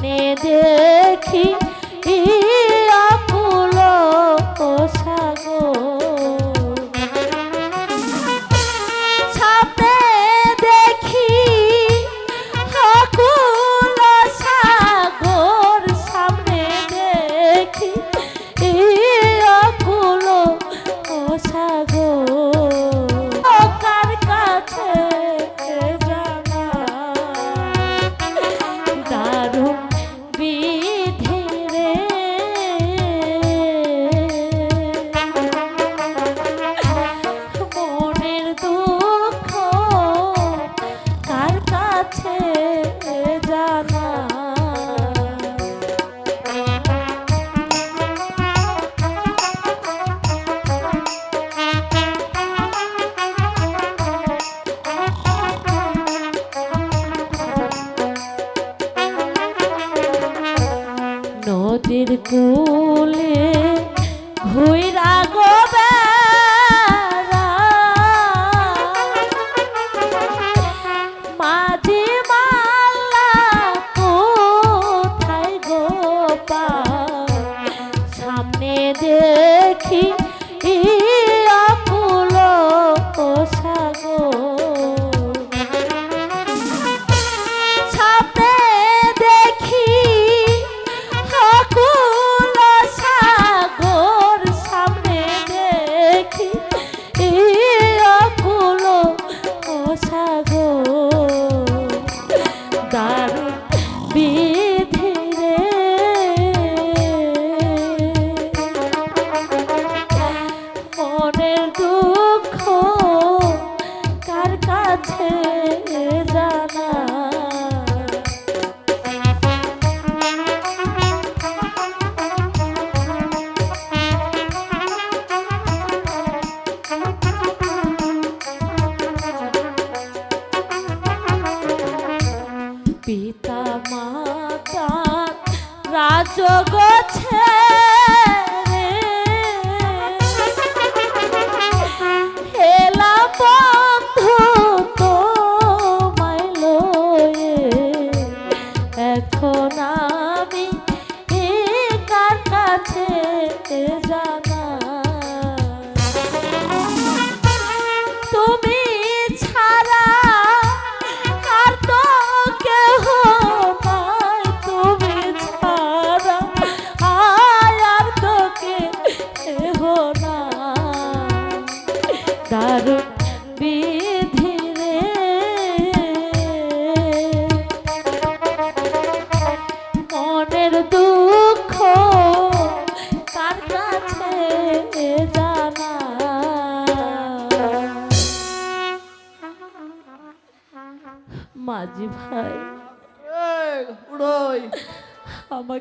স্বপ্নে দেখি নদীর কোলে ঘুরে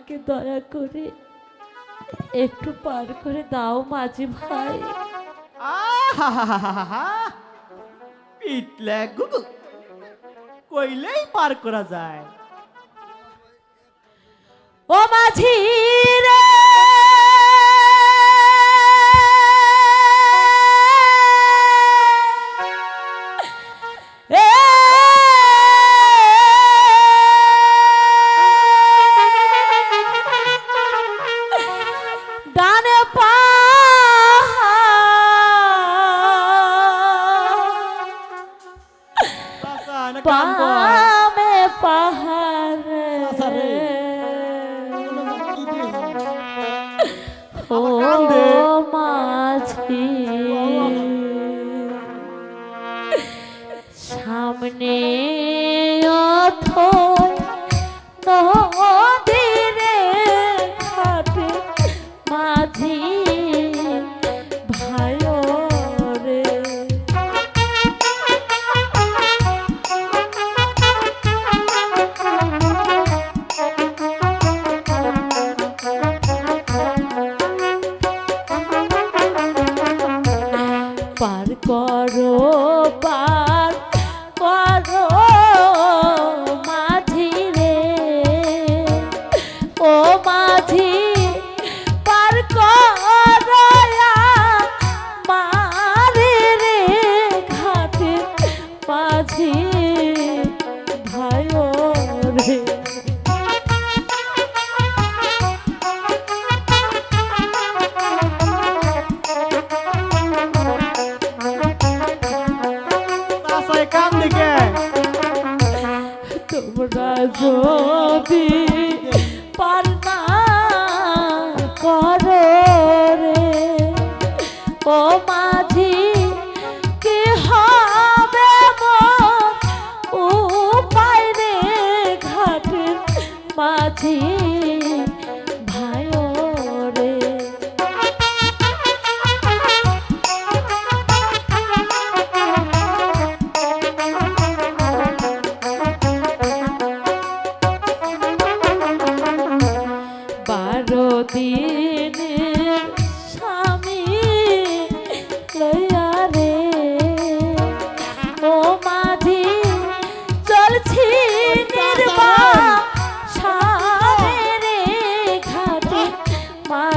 আমাকে দয়া করে একটু পার করে দাও মাঝি ভাই। পিটলা গুগু কইলেই পার করা যায়। ও মাঝি!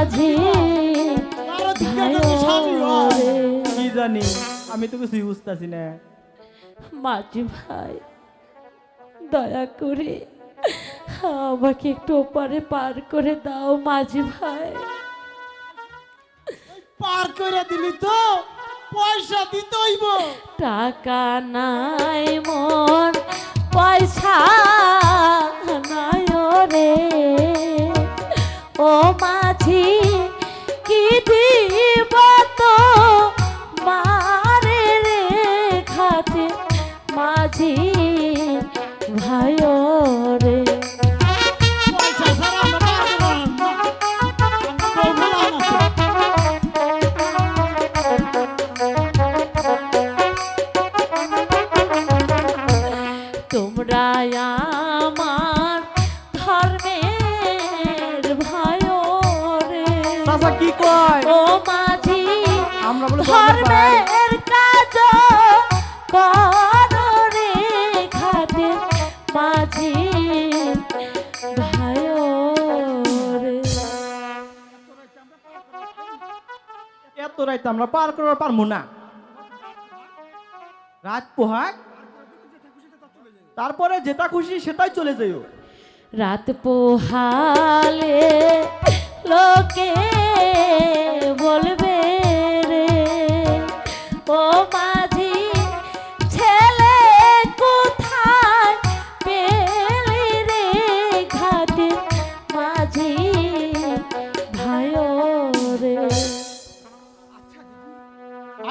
মাঝি। কি জানি? আমি তো কিছুই বুঝতেছি না। মাঝি ভাই দয়া করে আমাকে একটু ওপারে পার করে দাও মাঝি ভাই। পার করে দিলি তো পয়সা দিতে হইব। টাকা নাই মন পয়সা নাই রে। ও মাঝি। চাচা কি কয়? ও মাঝি আমরা বলে ধর্মের কাজ করো রে ঘাটে মাঝি এত রাইতে আমরা পার করার পারব না। রাত পোহাক তারপরে যেটা খুশি সেটাই চলে যাইও। রাত পোহালে লোকে বলবে রে ও মাঝি ছেলে কোথায় পেলি রে ঘাটে? মাঝি ভাই রে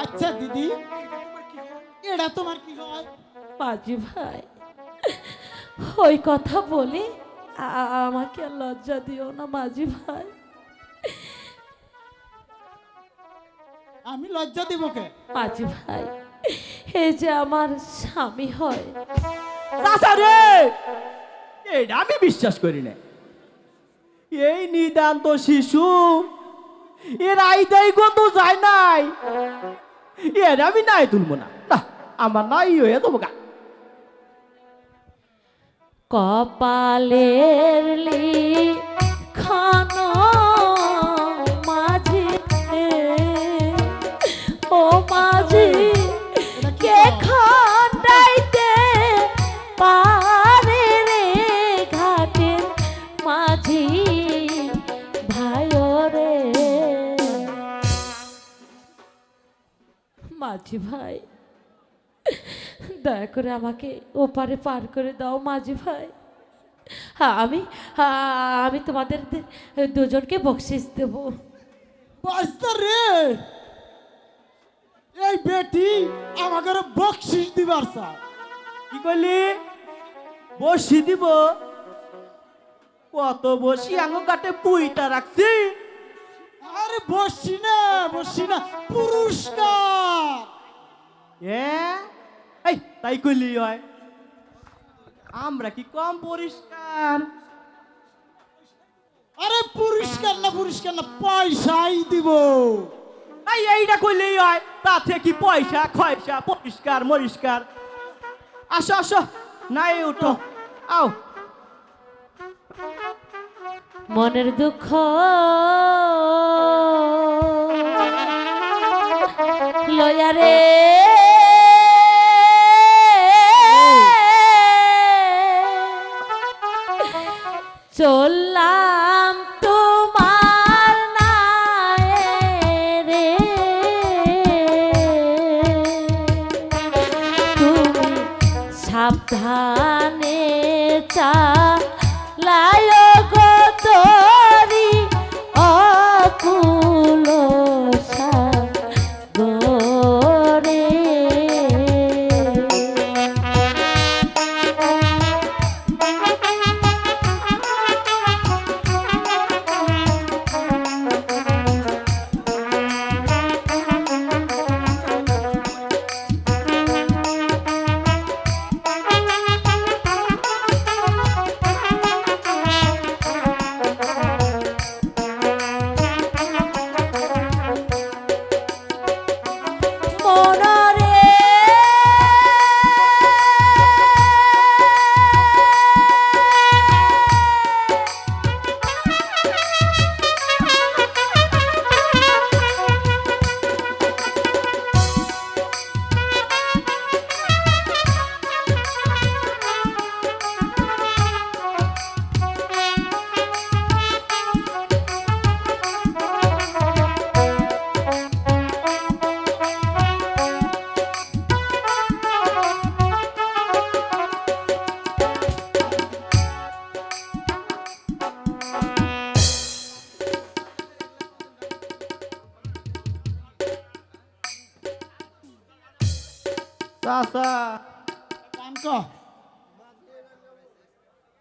আচ্ছা দিদি এটা তোমার কি হয়? মাঝি ভাই ওই কথা বলি আমাকে লজ্জা দিও না মাঝি ভাই। আমি লজ্জা দিব কে? মাঝি ভাই এই যে আমার স্বামী হয়। চাচা রে! এটা আমি বিশ্বাস করি না এই নিদান্ত শিশু এর আইদাই গত যায় নাই। এর আমি নাই তুলবো না। না আমার নাই হয়ে দেবো গা। কপালের লিখন মাঝি ভাই। দয়া করে আমাকে ওপারে পার করে দাও মাঝি ভাই। হ্যাঁ আমি আমি তোমাদের দুজনকে বকশিস দেব। রে! এই বেটি আমাকে বকশিস দিবার চায় কি করলি বসি দিব। কত বসি আঙ কাটে পুইটা রাখছি। আরে বসছি না বসছি না। পুরস্কার! এ? এই তাই করলি হয়। আমরা কি কম পরিষ্কার? আরে পুরস্কার না পুরস্কার না পয়সাই দিব। এই এইটা করলেই হয় তাতে কি পয়সা খয়সা পরিষ্কার মরিষ্কার। আসো আসো নাই উঠো। আও। মনের দুঃখ লয়া সাবধানে চা লায়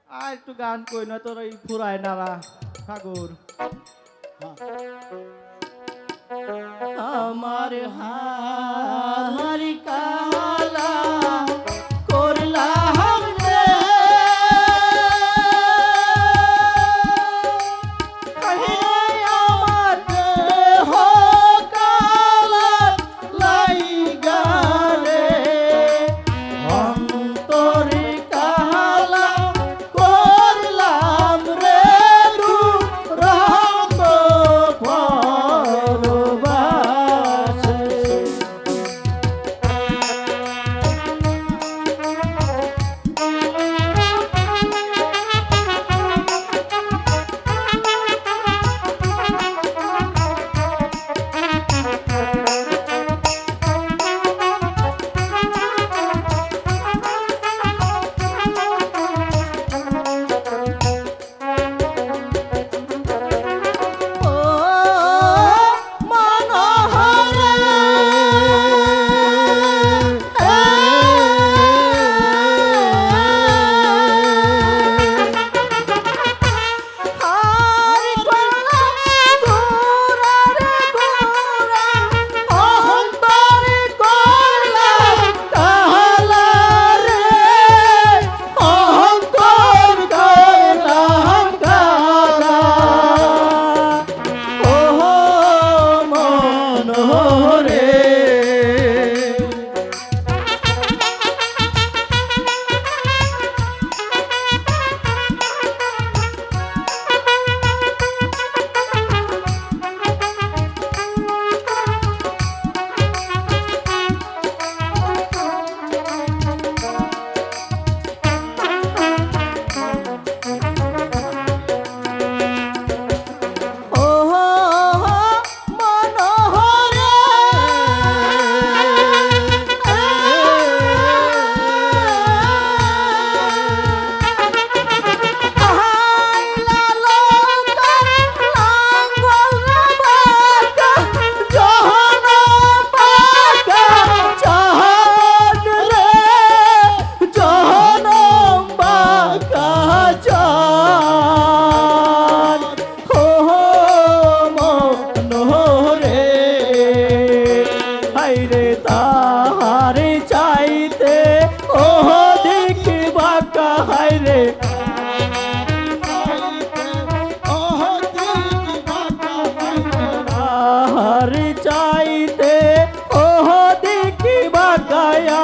আর একটু গান কই না তোর এই ফুরায় নারা ঠাকুর আমার হার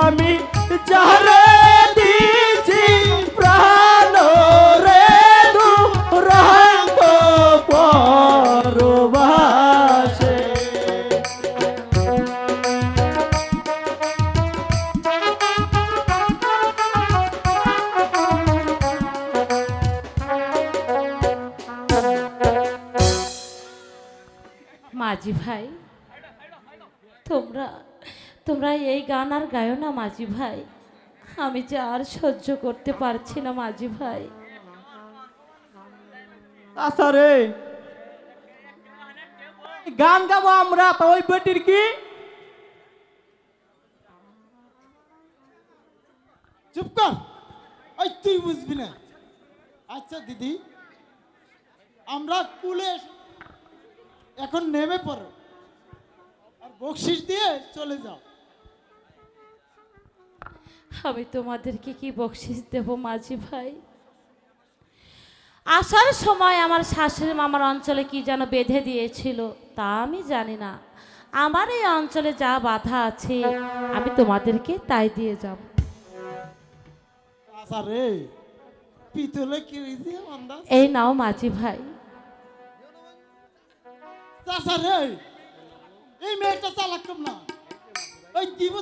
আমি যারে তোমরা এই গান আর গায়ো না মাঝি ভাই। আমি যে আর সহ্য করতে পারছি না মাঝি ভাই। আচ্ছা রে। গান গাবো আমরা, তো ওই বেটির কি? চুপ কর। ওই তুই বুঝবি না। আচ্ছা দিদি, আমরা কুলে এখন নেমে পড়ো। আর বকশিস দিয়ে চলে যাও। আমি তোমাদেরকে কি বকশিস দেব মাঝি ভাই? আসার সময় আমার শাশুড়ি মামার অঞ্চলে কি যেন বেঁধে দিয়েছিল তা আমি জানি না। আমার এই অঞ্চলে যা বাধা আছে আমি তোমাদেরকে তাই দিয়ে যাব। এই নাও মাঝি ভাই। এই মেয়েটা চালাক না? ওই দিব